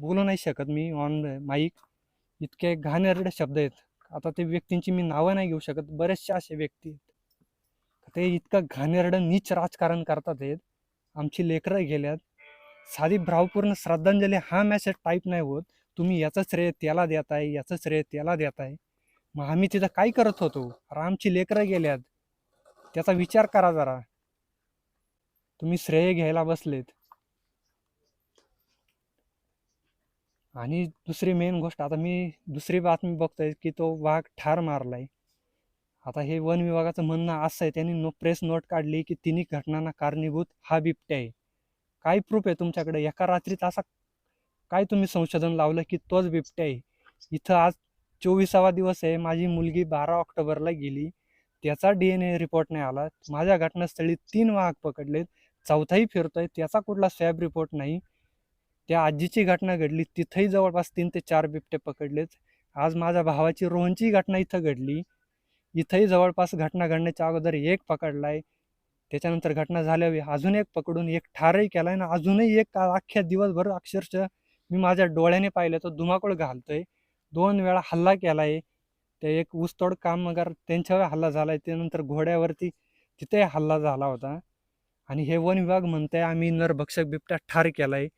बोलू नाही शकत मी ऑन माईक इतके घाणेरडे शब्द आहेत. आता ते व्यक्तींची मी नावं नाही घेऊ शकत. बरेचसे असे व्यक्ती आहेत. ते इतकं घाणेरडं नीच राजकारण करतात आहेत आमची लेकरं गेल्यात. साधी भावपूर्ण श्रद्धांजली हा मेसेज टाईप नाही होत. तुम्ही याचं श्रेय त्याला देताय याचं श्रेय त्याला देताय. मग आम्ही तिथं काय करत होतो? रामची लेकरं गेल्यात. त्याचा विचार करा जरा. तुम्ही श्रेय घ्यायला बसलेत. आणि दुसरी मेन गोष्ट आता मी दुसरी बातमी बघतोय की तो वाघ ठार मारलाय. आता हे वन विभागाचं म्हणणं असं आहे त्यांनी नो प्रेस नोट काढली की तिन्ही घटनांना कारणीभूत हा बिबट्या आहे. काय प्रूफ आहे तुमच्याकडे? एका रात्रीत असा काय तुम्ही संशोधन लावलं की तोच बिबट्या आहे? इथं आज चोवीसावा दिवस आहे माझी मुलगी बारा ऑक्टोबरला गेली. त्याचा डी एन ए रिपोर्ट नाही आला. माझ्या घटनास्थळी तीन वाघ पकडलेत. चौथाही फिरतोय. त्याचा कुठला स्वॅब रिपोर्ट नाही. त्या आजीची घटना घडली. तिथंही जवळपास तीन ते चार बिबटे पकडलेच आज माझ्या भावाची रोहनची घटना इथं घडली. इथंही जवळपास घटना घडण्याच्या अगोदर एक पकडलाय. त्याच्यानंतर घटना झाल्यावर अजून एक पकडून एक ठारही केलाय ना अजूनही एक का- अख्ख्या दिवसभर अक्षरशः मी माझ्या डोळ्याने पाहिलं तो धुमाकूळ घालतोय. दोन वेळा हल्ला केलाय. ते एक ऊसतोड कामगार त्यांच्यावर हल्ला झालाय. त्यानंतर घोड्यावरती तिथे हल्ला झाला होता. आणि हे वन विभाग म्हणतंय आम्ही नरभक्षक बिबट्या ठार केलाय.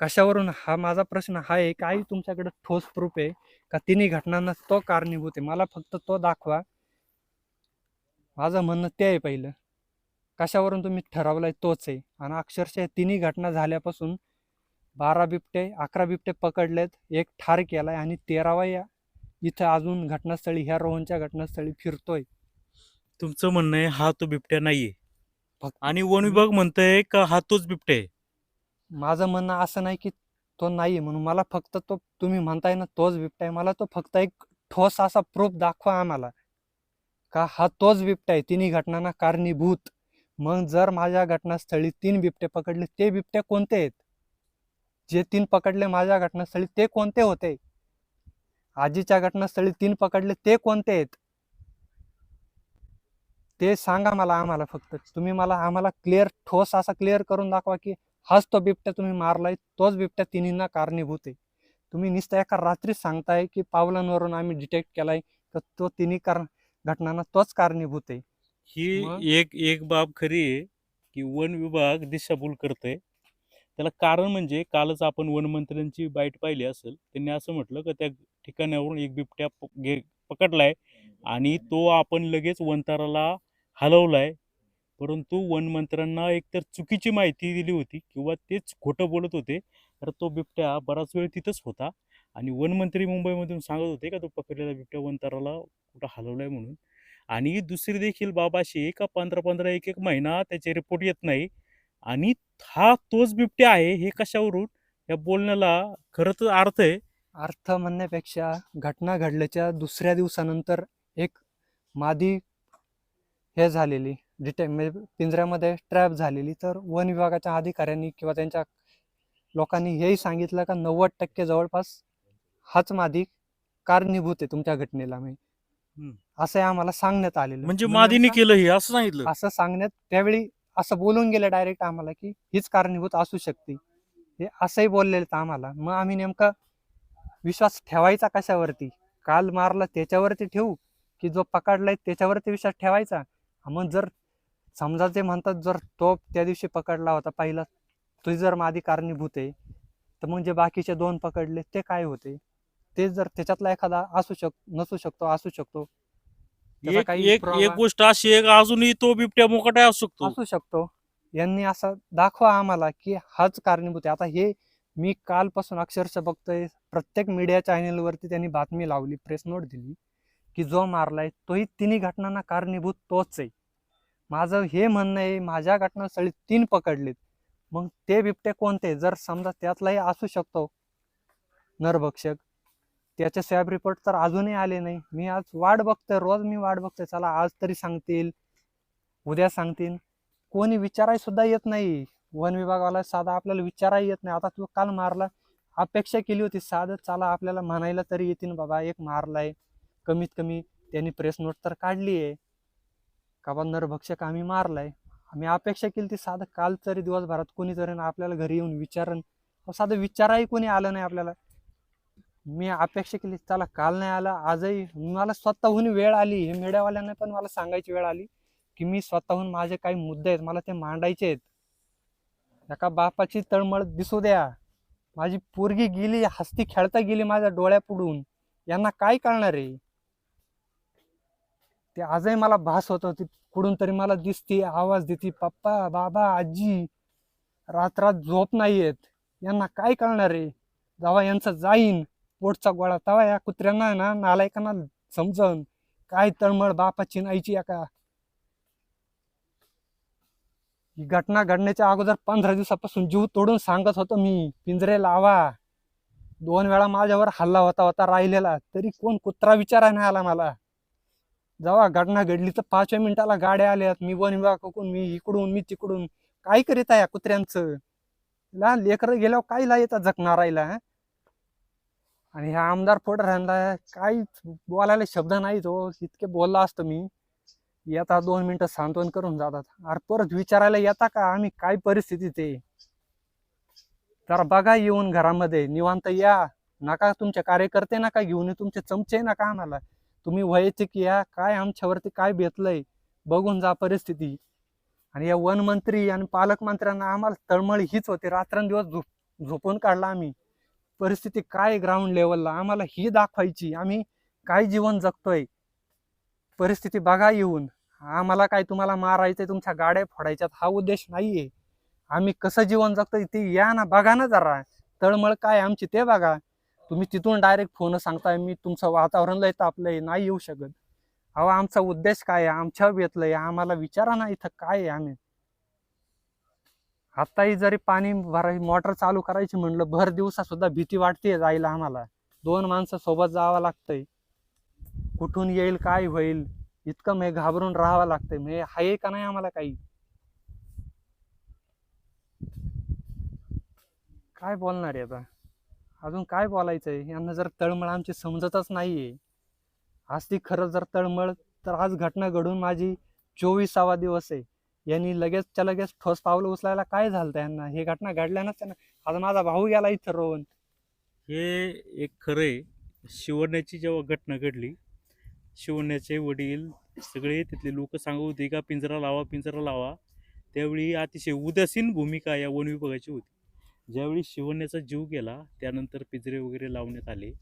कशावरून? हा माझा प्रश्न हा आहे काही तुमच्याकडे ठोस प्रूफ आहे का तिन्ही घटनांना तो कारणीभूत आहे? मला फक्त तो दाखवा. माझं म्हणणं ते आहे पहिलं. कशावरून तुम्ही ठरवलाय तोच आहे? आणि अक्षरशः तिन्ही घटना झाल्यापासून बारा बिबटे अकरा बिबटे पकडलेत एक ठार केलाय आणि तेरावा या इथं अजून घटनास्थळी ह्या रोहनच्या घटनास्थळी फिरतोय. तुमचं म्हणणं आहे हा तो बिबट्या नाहीये. आणि वन विभाग म्हणतंय का हा तोच बिबट्या आहे? माझं म्हणणं असं नाही की तो नाही म्हणून मला फक्त तो तुम्ही म्हणताय ना तोच बिबटाय आहे. मला तो फक्त एक ठोस असा प्रूफ दाखवा आम्हाला. का हा तोच बिबटा आहे. तिन्ही घटनांना कारणीभूत. मग जर माझ्या घटनास्थळी तीन बिबटे पकडले ते बिबटे कोणते आहेत? जे तीन पकडले माझ्या घटनास्थळी ते कोणते होते? आजीच्या घटनास्थळी तीन पकडले ते कोणते आहेत? ते सांगा मला आम्हाला फक्त. तुम्ही मला आम्हाला क्लिअर ठोस असा क्लिअर करून दाखवा की हाच तो बिबट्या तुम्ही मारलाय तोच बिबट्या तिन्हींना कारणीभूत आहे. तुम्ही नुसतं एका रात्रीच सांगताय की पावलांवरून आम्ही डिटेक्ट केलाय तर तो तिन्ही कारण घटनांना तोच कारणीभूत आहे. ही? एक एक बाब खरी आहे की वन विभाग दिशाभूल करतंय. त्याला कारण म्हणजे कालच आपण वनमंत्र्यांची बाईट पाहिली असेल त्यांनी असं म्हटलं की त्या ठिकाणावरून एक बिबट्या पकडलाय आणि तो आपण लगेच वंताराला हलवलाय. परंतु वनमंत्र्यांना एकतर चुकीची माहिती दिली होती किंवा तेच खोटं बोलत होते तर तो बिबट्या बराच वेळ तिथंच होता. आणि वनमंत्री मुंबईमधून सांगत होते का तो पकडलेला बिबट्या वंताराला कुठं हलवलाय म्हणून. आणि दुसरी देखील बाब अशी का पंधरा पंधरा एक एक महिना त्याचे रिपोर्ट येत नाही. आणि हा तोच बिबट्या आहे हे कशावरून? या बोलण्याला खरंच अर्थ आहे. अर्थ म्हणण्यापेक्षा घटना घडल्याच्या दुसऱ्या दिवसानंतर एक मादी हे झालेली. डिटे म्हणजे पिंजऱ्यामध्ये ट्रॅप झालेली. तर वन विभागाच्या अधिकाऱ्यांनी किंवा त्यांच्या लोकांनी हेही सांगितलं का नव्वद टक्के जवळपास हाच मादी कारणीभूत आहे तुमच्या घटनेला म्हणजे हम्म. असं आम्हाला सांगण्यात आलेलं. म्हणजे म्हणून मादीने केलं हे असं सांगितलं? असं सांगण्यात त्यावेळी असं बोलून गेलं डायरेक्ट आम्हाला की हीच कारणीभूत असू शकते. हे असंही बोललेलं आम्हाला. मग आम्ही नेमका विश्वास ठेवायचा कशावरती? काल मारला त्याच्यावरती ठेवू? की जो पकडलाय त्याच्यावरती विश्वास ठेवायचा? मग जर समजा ते म्हणतात जर तो त्या दिवशी पकडला होता पहिला तो जर मादी कारणीभूत आहे तर मग जे बाकीचे दोन पकडले ते काय होते? ते जर त्याच्यातला एखादा असू शक नसू शकतो असू शकतो. त्याचा एक काही एक पुरावा- एक गोष्ट अशी आहे का अजूनही तो बिबट्या मोकटा असू शकतो? असू शकतो. यांनी असं दाखवा आम्हाला की हाच कारणीभूत आहे. आता हे मी कालपासून अक्षरशः बघतोय प्रत्येक मीडिया चॅनेलवरती त्यांनी बातमी लावली प्रेस नोट दिली की जो मारलाय तोही तिन्ही घटनांना कारणीभूत तोच आहे. माझं हे म्हणणं आहे माझ्या घटनास्थळी तीन पकडलेत. मग ते बिबटे कोणते? जर समजा त्यातलाही असू शकतो नरभक्षक त्याचे स्वॅब रिपोर्ट तर अजूनही आले नाही. मी आज वाट बघतोय रोज मी वाट बघतोय. चला आज तरी सांगतील उद्या सांगतील. कोणी विचाराय सुद्धा येत नाही. वन विभागाला साधा आपल्याला विचाराही येत नाही. आता तू काल मारला अपेक्षा केली होती साधं. चला आपल्याला म्हणायला तरी येतील बाबा एक मारलाय. कमीत कमी त्यांनी प्रेस नोट तर काढली आहे का बा नरभक्षक आम्ही मारलाय? आम्ही अपेक्षा केली ती साधं काल तरी दिवसभरात कोणीतरी आपल्याला घरी येऊन विचारण साधं विचाराही कोणी आलं नाही आपल्याला. मी अपेक्षा केली चला काल नाही आला आजही. मला स्वतःहून वेळ आली. हे मीडियावाल्यांना पण मला सांगायची वेळ आली की मी स्वतःहून माझे काही मुद्दे आहेत मला ते मांडायचे आहेत. एका बापाची तळमळ दिसू द्या. माझी पोरगी गेली हस्ती खेळता गेली माझ्या डोळ्यापुढून. यांना काय कळणार आहे? ते आजही मला भास होत होती. कुठून तरी मला दिसते आवाज देते पप्पा बाबा आजी रात्रात झोप नाही येत. यांना काय कळणार आहे जेव्हा यांचं जाईन पोटचा गोळा तेव्हा या कुत्र्यांना ना नालायकांना समजन. काय तळमळ बापाची नाहीची या का ही घटना घडण्याच्या अगोदर पंधरा दिवसापासून जीव तोडून सांगत होतो मी. पिंजरे लावा. दोन वेळा माझ्यावर हल्ला होता होता राहिलेला. तरी कोण कुत्रा विचारा नाही आला मला. जेव्हा घटना घडली तर पाचव्या मिनिटाला गाड्या आल्यात. मी वन विभागाकडून मी इकडून मी तिकडून. काय करीत आहे या कुत्र्यांचं? लहान लेकर गेल्यावर काय ला येतात जखणारायला आणि ह्या आमदार फोडरांना काही बोलायला शब्द नाही तो. इतके बोलला असतो मी. येतात दोन मिनिटं सांत्वन करून जातात. अरे परत विचारायला येता का? आम्ही काय परिस्थितीत आहे? जरा बघा येऊन घरामध्ये. निवांत या. नका तुमचे कार्यकर्ते नका घेऊन तुमचे चमचे नका आम्हाला. तुम्ही वैयक्तिक या काय आमच्यावरती काय बेतलंय? बघून जा परिस्थिती. आणि या वनमंत्री आणि पालकमंत्र्यांना आम्हाला तळमळ हीच होती. रात्रंदिवस झोप झोपून काढला आम्ही. परिस्थिती काय ग्राउंड लेवलला आम्हाला ही दाखवायची. आम्ही काय जीवन जगतोय? परिस्थिती बघा येऊन. आम्हाला काय तुम्हाला मारायचंय? तुमच्या गाड्या फोडायच्यात हा उद्देश नाहीये. आम्ही कसं जीवन जगतोय ते या ना बघा ना जरा. तळमळ काय आमची ते बघा. तुम्ही तिथून डायरेक्ट फोन सांगताय मी तुमचं वातावरण लय तापलंय नाही येऊ शकत. अहो आमचा उद्देश काय आहे? आमच्या बेतलंय आम्हाला विचारा ना इथं काय आहे आम्ही. आत्ताही जरी पाणी भराय मोटर चालू करायची म्हणलं भर दिवसा सुद्धा भीती वाटते जायला आम्हाला. दोन माणसं सोबत जावं लागतंय. कुठून येईल काय होईल? इतकं म्हणजे घाबरून राहावं लागतंय. म्हणजे आहे का नाही आम्हाला काही? काय बोलणार आहे आता? अजून काय बोलायचं आहे यांना जर तळमळ आमची समजतच नाही आहे आज ती खरं जर तळमळ तर आज घटना घडून माझी चोवीसावा दिवस आहे. यांनी लगेचच्या लगेच ठोस पावलं उचलायला काय झालं यांना? हे घटना घडल्यानंच त्यांना आता माझा भाऊ गेला इथं रोवून हे एक खरंय शिवण्याची जेव्हा घटना घडली शिवण्याचे वडील सगळे तिथले लोक सांगत होते का पिंजरा लावा पिंजरा लावा. त्यावेळी अतिशय उदासीन भूमिका या वन विभागाची होती. ज्यावेळी शिवण्याचा जीव गेला त्यानंतर पिंजरे वगैरे लावण्यात आले.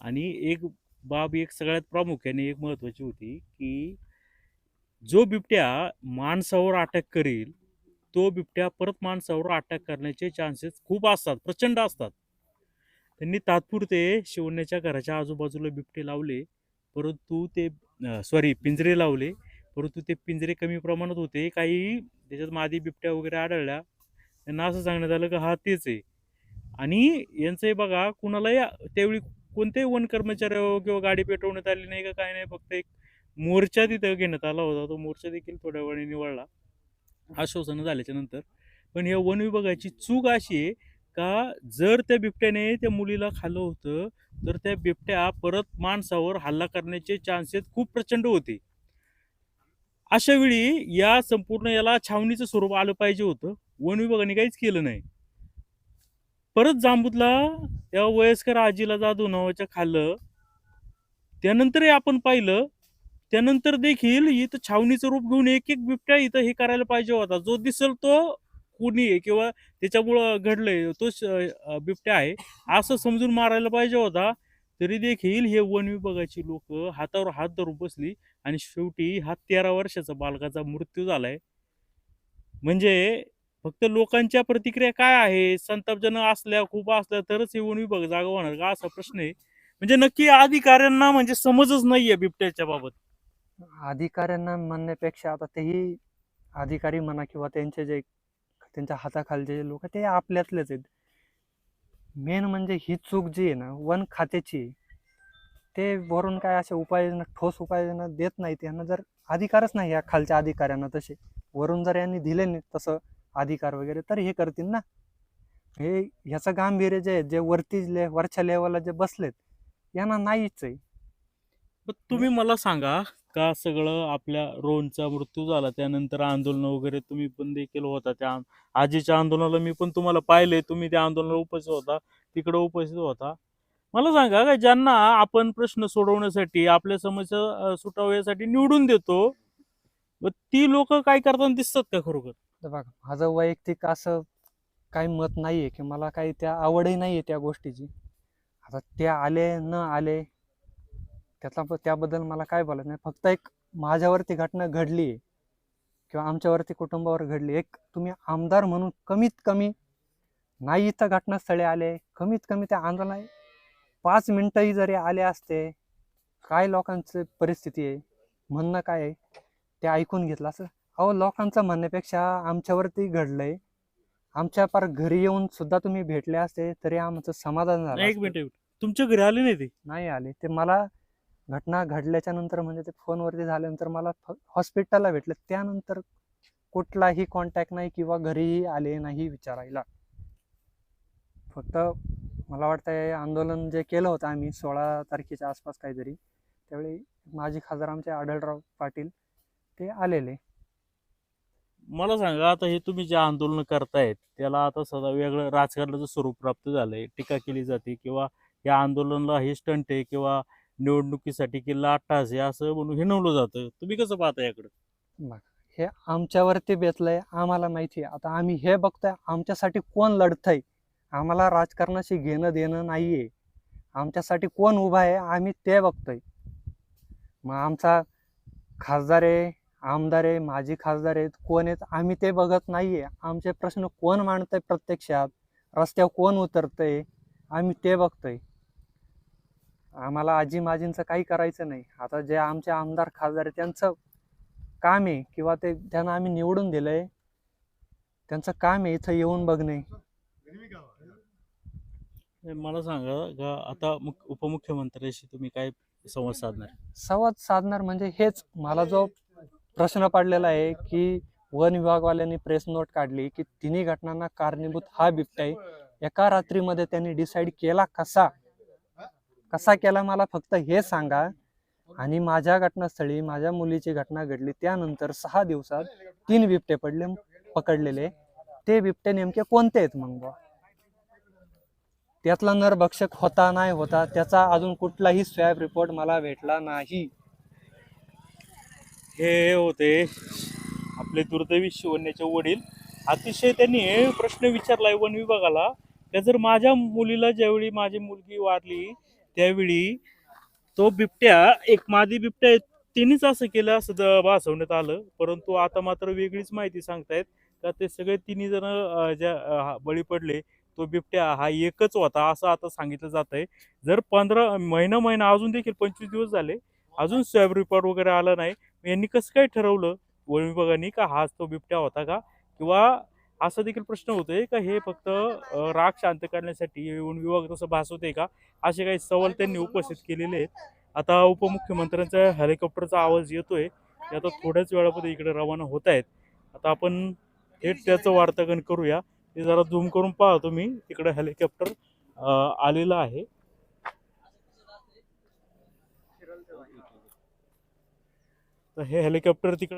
आणि एक बाब एक सगळ्यात प्रामुख्याने एक महत्त्वाची होती की जो बिबट्या माणसावर अटॅक करेल तो बिबट्या परत माणसावर अटॅक करण्याचे चान्सेस खूप असतात प्रचंड असतात. त्यांनी तात्पुरते शिवण्याच्या घराच्या आजूबाजूला बिबटे लावले परंतु ते सॉरी पिंजरे लावले परंतु ते पिंजरे कमी प्रमाणात होते. काही त्याच्यात मादी बिबट्या वगैरे आढळल्या. त्यांना असं सांगण्यात आलं की हा तेच आहे. आणि यांचंही बघा कुणालाही त्यावेळी कोणत्याही वन कर्मचारी किंवा गाडी पेटवण्यात आली नाही का काय नाही फक्त एक मोर्चा तिथं घेण्यात आला होता. तो मोर्चा देखील थोड्या वेळाने निवडला आश्वासनं झाल्याच्यानंतर. पण या वन विभागाची चूक अशी आहे का जर त्या बिबट्याने त्या मुलीला खाल्लं होतं तर त्या बिबट्या परत माणसावर हल्ला करण्याचे चान्सेस खूप प्रचंड होते. अशा वेळी या संपूर्ण याला छावणीचं स्वरूप आलं पाहिजे होतं. वन विभागाने काहीच केलं नाही. परत जांबूतला त्या वयस्कर आजीला जाधव नावाच्या खाल्लं त्यानंतरही आपण पाहिलं त्यानंतर देखील इथं छावणीचं रूप घेऊन एक एक बिबट्या इथं हे करायला पाहिजे होता. जो दिसल तो कुणी आहे किंवा त्याच्यामुळं घडलंय तो बिबट्या आहे असं समजून मारायला पाहिजे होता. तरी देखील हे वन विभागाची लोक हातावर हात धरून बसली आणि शेवटी हा तेरा वर्षाचा बालकाचा मृत्यू झालाय. म्हणजे फक्त लोकांच्या प्रतिक्रिया काय आहे? संतापजनक असल्या खूप असल्या तरच हे वन विभाग जागा होणार का? असा प्रश्न आहे. म्हणजे नक्की अधिकाऱ्यांना म्हणजे समजच नाहीये बिबट्याच्या बाबत. अधिकाऱ्यांना म्हणण्यापेक्षा आता तेही अधिकारी म्हणा किंवा त्यांचे जे त्यांच्या हाताखालचे जे लोक ते आपल्यातलेच आहेत. मेन म्हणजे ही चूक जी आहे ना वन खात्याची ते वरून काय अशा उपाययोजना ठोस उपाययोजना देत नाहीत. यांना जर अधिकारच नाही या खालच्या अधिकाऱ्यांना तसे. वरून जर यांनी दिले नाही तसं अधिकार वगैरे तर हे करतील ना. हे ह्याचं गांभीर्य जे आहे जे वरती ले वरच्या लेवलला जे बसलेत यांना नाहीच आहे. पण तुम्ही मला सांगा का सगळं आपल्या रोहनचा मृत्यू झाला त्यानंतर आंदोलन वगैरे तुम्ही पण देखील होता त्या आजीच्या आंदोलनाला मी पण तुम्हाला पाहिले तुम्ही त्या आंदोलनाला उपस्थित होता तिकडे उपस्थित होता. मला सांगा का ज्यांना आपण प्रश्न सोडवण्यासाठी आपल्या समस्या सुटावण्यासाठी निवडून देतो ती लोक काय करताना दिसतात का खरोखर? बघा माझं वैयक्तिक असं काही मत नाही आहे की मला काही त्या आवडही नाही आहे त्या गोष्टीची. आता ते आले न आले त्यातला त्याबद्दल मला काय बोलायचं नाही. फक्त एक माझ्यावरती घटना घडली आहे किंवा आमच्यावरती कुटुंबावर घडली एक तुम्ही आमदार म्हणून कमीत कमी नाही इथं घटनास्थळी आले कमीत कमी त्या आंदोलन पाच मिनटंही जरी आले असते काय लोकांची परिस्थिती आहे म्हणणं काय आहे ते ऐकून घेतलं असं अहो लोकांचं म्हणण्यापेक्षा आमच्यावरती घडलंय. आमच्या पार घरी येऊन सुद्धा तुम्ही भेटले असते तरी आमचं समाधान झालं एक असतं. मिनिट एक मिनिट. तुमच्या घरी आले नाही ते? नाही आले. ते मला घटना घडल्याच्या नंतर म्हणजे ते फोनवरती झाल्यानंतर मला फ- हॉस्पिटलला भेटलं. त्यानंतर कुठलाही कॉन्टॅक्ट नाही किंवा घरीही आले नाही विचारायला. फक्त मला वाटतंय आंदोलन जे केलं होतं आम्ही सोळा तारखेच्या आसपास काहीतरी त्यावेळी माजी खासदार आमचे आढळराव पाटील ते आलेले. मला सांगा आता हे तुम्ही जे आंदोलन करतायत त्याला आता सदा वेगळं राजकारणाचं स्वरूप प्राप्त झालंय टीका केली जाते किंवा या आंदोलनाला हे स्टंट आहे किंवा निवडणुकीसाठी की लाटास आहे असं म्हणून हिणवलं जातं. तुम्ही कसं पाहता याकडं? हे आमच्यावरती बेतलंय आम्हाला माहिती आहे. आता आम्ही हे बघतोय आमच्यासाठी कोण लढतंय? आम्हाला राजकारणाशी घेणं देणं नाहीये. आमच्यासाठी कोण उभा आहे आम्ही ते बघतोय. मग आमचा खासदार आहे आमदार आहे माजी खासदार आहेत कोण आहेत आम्ही ते बघत नाहीये. आमचे प्रश्न कोण मांडतंय प्रत्यक्षात? रस्त्यावर कोण उतरतंय? आम्ही ते बघतोय. आम्हाला आजी माजींचं काही करायचं नाही. आता जे आमचे आमदार खासदार आहे त्यांचं काम आहे किंवा ते त्यांना आम्ही निवडून दिलंय त्यांचं काम आहे इथं येऊन बघणे. मला सांगा का आता मुख- उपमुख्यमंत्र्याशी तुम्ही काय संवाद साधणार? संवाद साधणार म्हणजे हेच. मला जो प्रश्न पडलेला आहे की वन विभागवाल्यांनी प्रेस नोट काढली की तिन्ही घटनांना कारणीभूत हा बिबटा आहे. एका रात्रीमध्ये त्यांनी डिसाईड केला कसा? कसा केला मला फक्त हे सांगा. आणि माझ्या घटनास्थळी माझ्या मुलीची घटना घडली. त्यानंतर सहा दिवसात तीन बिबटे पडले पकडलेले. ते बिबटे नेमके कोणते आहेत मग बा त्यातला नरभक्षक होता नाही होता त्याचा अजून कुठलाही स्वॅब रिपोर्ट मला भेटला नाही. हे होते आपले दुर्दैवी शिवण्याचे वडील. अतिशय त्यांनी प्रश्न विचारलाय वन विभागाला. का जर माझ्या मुलीला ज्यावेळी माझी मुलगी वारली त्यावेळी तो बिबट्या एक मादी बिबट्या आहे, तिनेच असं केलं असं भासवण्यात आलं. परंतु आता मात्र वेगळीच माहिती सांगतायत. का ते सगळे तिन्ही जण ज्या हा- बळी पडले तो बिबट्या हा एकच होता असं आता सांगितलं जात आहे जर पंधरा महिना महिना अजून देखील पंचवीस दिवस झाले अजून स्वॅब रिपोर्ट वगैरे आला नाही यांनी कसं काय ठरवलं? वन विभागाने का हाच तो बिबट्या होता का? किंवा असा देखील प्रश्न होतोय का हे फक्त राग शांत करण्यासाठी वन विभाग तसं भासवते का? असे काही सवाल त्यांनी उपस्थित केलेले आहेत. आता उपमुख्यमंत्र्यांचा हेलिकॉप्टरचा आवाज येतोय. ते आता थोड्याच वेळामध्ये इकडे रवाना होत आहेत. आता आपण थेट त्याचं वार्तांकन करूया. ते जरा झूम करून पाहतो मी. तिकडं हेलिकॉप्टर आलेलं आहे. तर हे हेलिकॉप्टर तिकडे